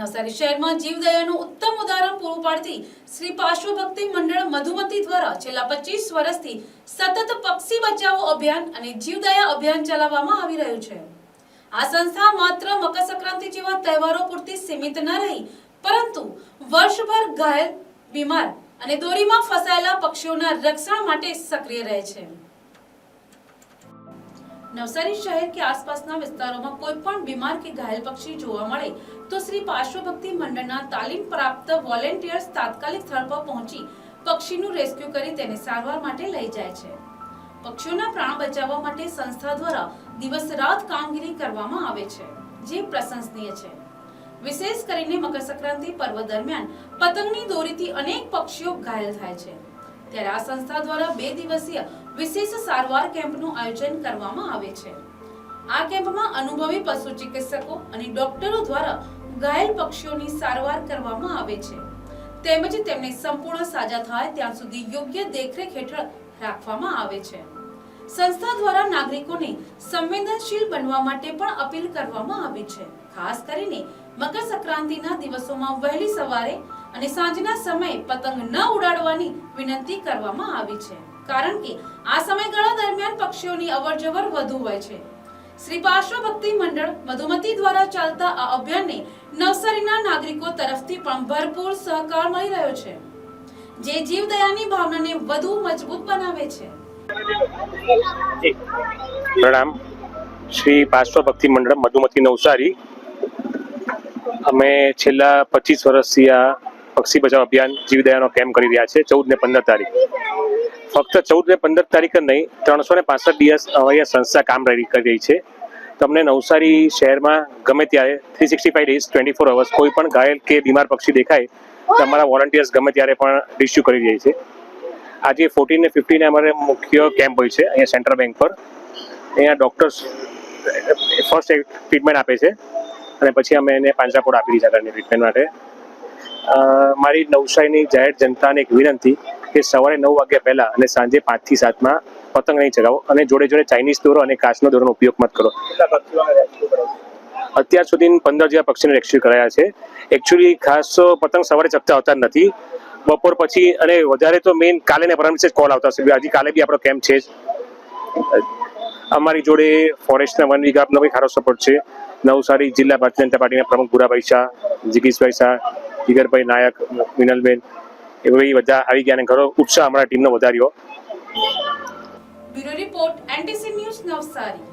નવસારી શહેરમાં જીવદયાનું ઉત્તમ ઉદાહરણ પૂરું પાડતી શ્રી પાર્શ્વ ભક્તિ મંડળ મધુમતી દ્વારા છેલ્લા પચીસ વર્ષથી સતત પક્ષી બચાવો અભિયાન અને જીવદયા અભિયાન ચલાવવામાં આવી રહ્યું છે. આ સંસ્થા માત્ર મકર સંક્રાંતિ જેવા તહેવારો પૂરતી સીમિત ન રહી, પરંતુ વર્ષભર ઘાયલ, બીમાર અને દોરીમાં ફસાયેલા પક્ષીઓના રક્ષણ માટે સક્રિય રહે છે. નવસારી શહેર કે આસપાસના વિસ્તારોમાં કોઈ પણ બીમાર કે ઘાયલ પક્ષી જોવા મળે તો શ્રી પાર્શ્વભક્તિ મંડળના તાલીમ પ્રાપ્ત વોલેન્ટિયર્સ તાત્કાલિક સ્થળ પર પહોંચી પક્ષીનું રેસ્ક્યુ કરી તેને સારવાર માટે લઈ જાય છે. પક્ષીઓના પ્રાણ બચાવવા માટે સંસ્થા દ્વારા દિવસ રાત કામગીરી કરવામાં આવે છે, જે પ્રશંસનીય છે. વિશેષ કરીને મકર સંક્રાંતિ પર્વ દરમિયાન પતંગની દોરીથી અનેક પક્ષીઓ ઘાયલ થાય છે. ત્યારે આ સંસ્થા દ્વારા બે દિવસીય વિશેષ સારવાર કેમ્પનું આયોજન કરવામાં આવે છે. આ કેમ્પમાં અનુભવી પશુ ચિકિત્સકો અને ડોક્ટરો દ્વારા ઘાયલ પક્ષીઓની સારવાર કરવામાં આવે છે. તેમજ તેમને સંપૂર્ણ સાજા થાય ત્યાં સુધી યોગ્ય દેખરેખ હેઠળ રાખવામાં આવે છે. સંસ્થા દ્વારા નાગરિકોને સંવેદનશીલ બનવા માટે પણ અપીલ કરવામાં આવી છે. ખાસ કરીને મકર સંક્રાંતિના દિવસોમાં વહેલી સવારે અને સાંજના સમયે પતંગ ન ઉડાડવાની વિનંતી કરવામાં આવી છે. કારણ કે આ સમયગાળા દરમિયાન પક્ષીઓની અવરજવર વધુ હોય છે. શ્રી પાર્શ્વ ભક્તિ મંડળ મધુમતી દ્વારા ચાલતા આ અભિયાનને નવસારીના નાગરિકો તરફથી પણ ભરપૂર સહકાર મળી રહ્યો છે. જે જીવદયાની ભાવનાને વધુ મજબૂત બનાવે છે. પ્રણામ શ્રી પાર્શ્વ ભક્તિ મંડળ મધુમતી નવસારી. અમે છેલ્લા પચીસ વર્ષથી આ પક્ષી બચાવ અભિયાન જીવદયાનો કેમ્પ કરી રહ્યા છે ચૌદ ને પંદર તારીખ. ફક્ત ચૌદ ને પંદર તારીખ જ નહીં ત્રણસો ને પાસઠ દિવસ અહીંયા સંસ્થા કામ કરી રહી છે. તમને નવસારી શહેરમાં ગમે ત્યારે three sixty five days twenty four hours કોઈ પણ ઘાયલ કે બીમાર પક્ષી દેખાય તો અમારા વોલન્ટિયર્સ ગમે ત્યારે પણ રિસ્યુ કરી રહી છે. આજે ફોર્ટીન ને ફિફ્ટીને અમારે મુખ્ય કેમ્પ હોય છે, અહીંયા સેન્ટ્રલ બેંક પર. અહીંયા ડૉક્ટર્સ ફર્સ્ટ એડ ટ્રીટમેન્ટ આપે છે અને પછી અમે એને પાંજરાપોળ આપી દીધા ઘરની ટ્રીટમેન્ટ માટે. મારી નવસારીની જાહેર જનતાને એક વિનંતી કે સવારે નવ વાગ્યા પહેલા અને સાંજે પાંચથી સાતમાં પતંગ નહીં ચગાવો અને જોડે જોડે ચાઇનીઝ દોરો અને કાચનો દોરોનો ઉપયોગ મત કરો. અત્યાર સુધી પંદર જેવા પક્ષીને રેસ્ક્યુ કરાયા છે. એકચ્યુઅલી ખાસ પતંગ સવારે ચગતા હોતા નથી. બપોર પછી અને વધારે તો મેઇન કાલે ને પરમ જ કોલ આવતા હશે. હજી કાલે બી આપણો કેમ્પ છે જ. અમારી જોડે ફોરેસ્ટના વન વિભાગનો બી સારો સપોર્ટ છે. નવસારી જિલ્લા ભારતીય જનતા પાર્ટીના પ્રમુખ ભૂરાભાઈ શાહ જિગીશભાઈ શાહ જીગરભાઈ નાયક, મિનલબેન એ બધી બધા આવી ગયા અને ઘણો ઉત્સાહ અમારા ટીમનો વધાર્યો. Bureau report, NTC news Navsari.